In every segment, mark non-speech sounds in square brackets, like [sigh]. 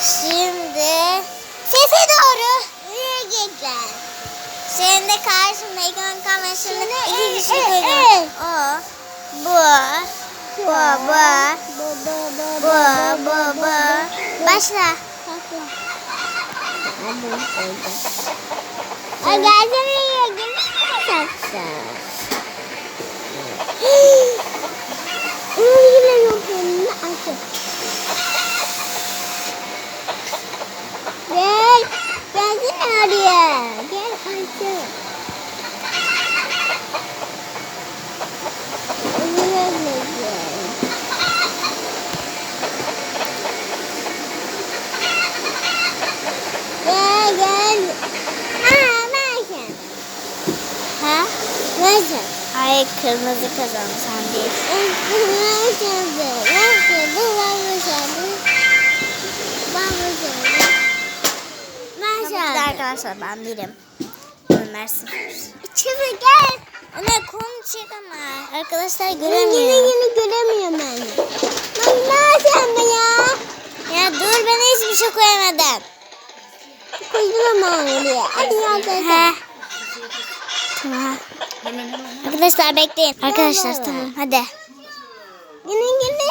Şimdi sese doğru yiyecekler. Senin de karşında ekran kamerasında iki kişi koyacağım. O, bu, bu, bu, bu, bu, bu. Başla. Ay gelsene yiyeceğim. Yine yok önüne açık. Gel. Gelsene oraya. Gel. Öbürüne gel. Gel gel. Ha Mercan. Ha? Mercan. Hayır kırmızı kazandı sen değil. Arkadaşlar ben değilim. Ömer sıfır. İçeri gel. Anne konu çek ama. Arkadaşlar göremiyor. Yine yine göremiyor beni. Ben Mercan de ya. Ya dur ben hiçbir şey koyamadım. Koydum ama oraya. Hadi ya Tamam. Arkadaşlar bekleyin. Arkadaşlar tamam hadi. Yine yine.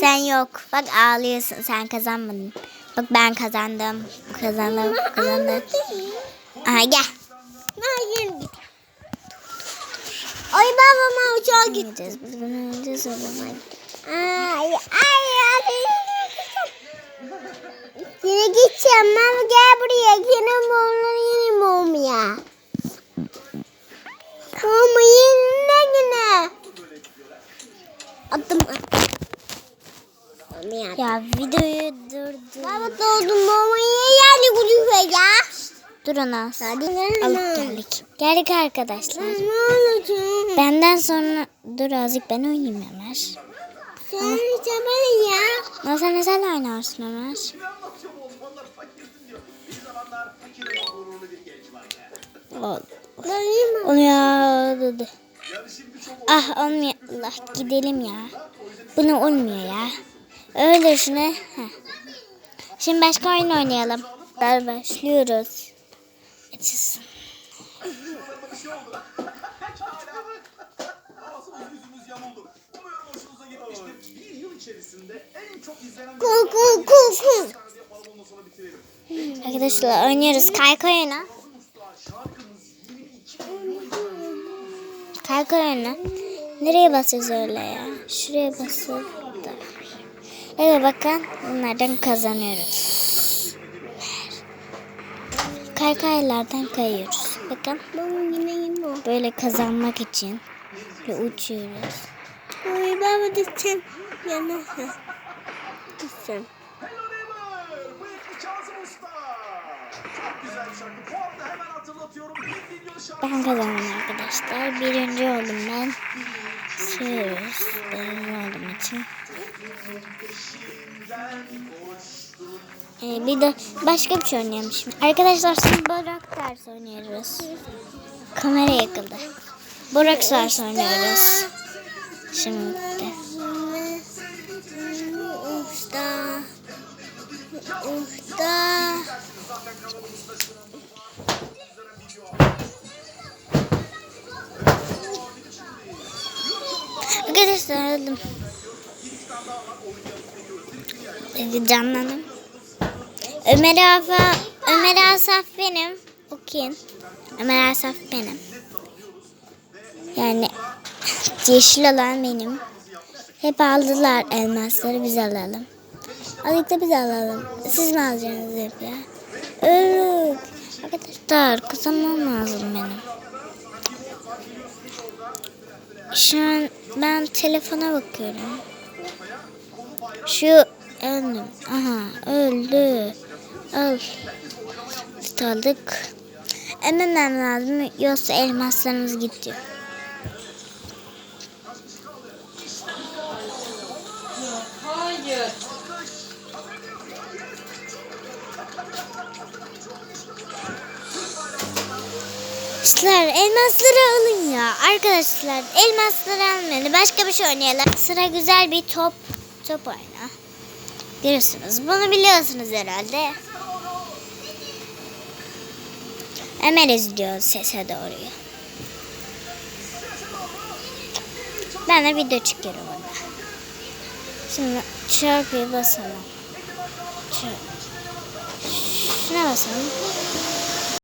Sen yok. Bak ağlıyorsun sen kazanmadın. Bak ben kazandım. Kazandım. Kazandım. Aha gel. Hayır. Ay babama uçağa gideceğiz. Biz bunu öleceğiz o zaman. Ay ay ay. Yine gideceğim. Ben gel buraya. Yine Ya videoyu durdur. Baba doldum mumu yani kuruyor ya. Dur ona. Alıp geldik. Geldik arkadaşlar. Olacak? Benden sonra dur azıcık ben oynayayım Ömer. Sen oynayacağım ya. Ama sen sen oynarsın Ömer. Oluyor dedi. Ah olmuyor. Allah gidelim ya. Bunu olmuyor ya. Öyle şunu. Heh. Şimdi başka oyun oynayalım. Gel başlıyoruz. Açız. Kul kul kul kul. Arkadaşlar oynuyoruz kaykay oyunu. Kaykay oyunu. Nereye basacağız öyle ya? Şuraya basıyoruz. Evet bakın bunlardan kazanıyoruz. Kaykaylardan kayıyoruz. Bakın. Böyle kazanmak için böyle uçuyoruz. Ay baba düşeceğim. Yana. Düşeceğim. Ben kazandım arkadaşlar. Birinci oldum ben. Sığıyoruz. Birinci olduğum için. Ee, bir de başka bir şey oynayalım şimdi. Arkadaşlar şimdi Borak ders oynuyoruz. Kamera yakıldı. Borak ders oynuyoruz. Şimdi. Usta. Usta. Arkadaşlar öldüm. Canlandım. Ömer Afa, Ömer Asaf benim. Okuyun. Ömer Asaf benim. Yani [laughs] yeşil olan benim. Hep aldılar elmasları biz alalım. Azıcık da biz alalım. Siz mi alacaksınız hep ya? Evet. Arkadaşlar kazanmam lazım benim. Şu an ben telefona bakıyorum. Şu öldüm. Aha öldü. Al. Tutaldık. Ememem lazım yoksa elmaslarımız gitti. Hayır. Arkadaşlar elmasları alın ya. Arkadaşlar elmasları almayın. Başka bir şey oynayalım. Sıra güzel bir top. Top oyna. Görürsünüz. Bunu biliyorsunuz herhalde. Hemen izliyor sese doğru. Ben de video çekiyorum orada. Şimdi çarpıya basalım. Çarp. Şuna basalım.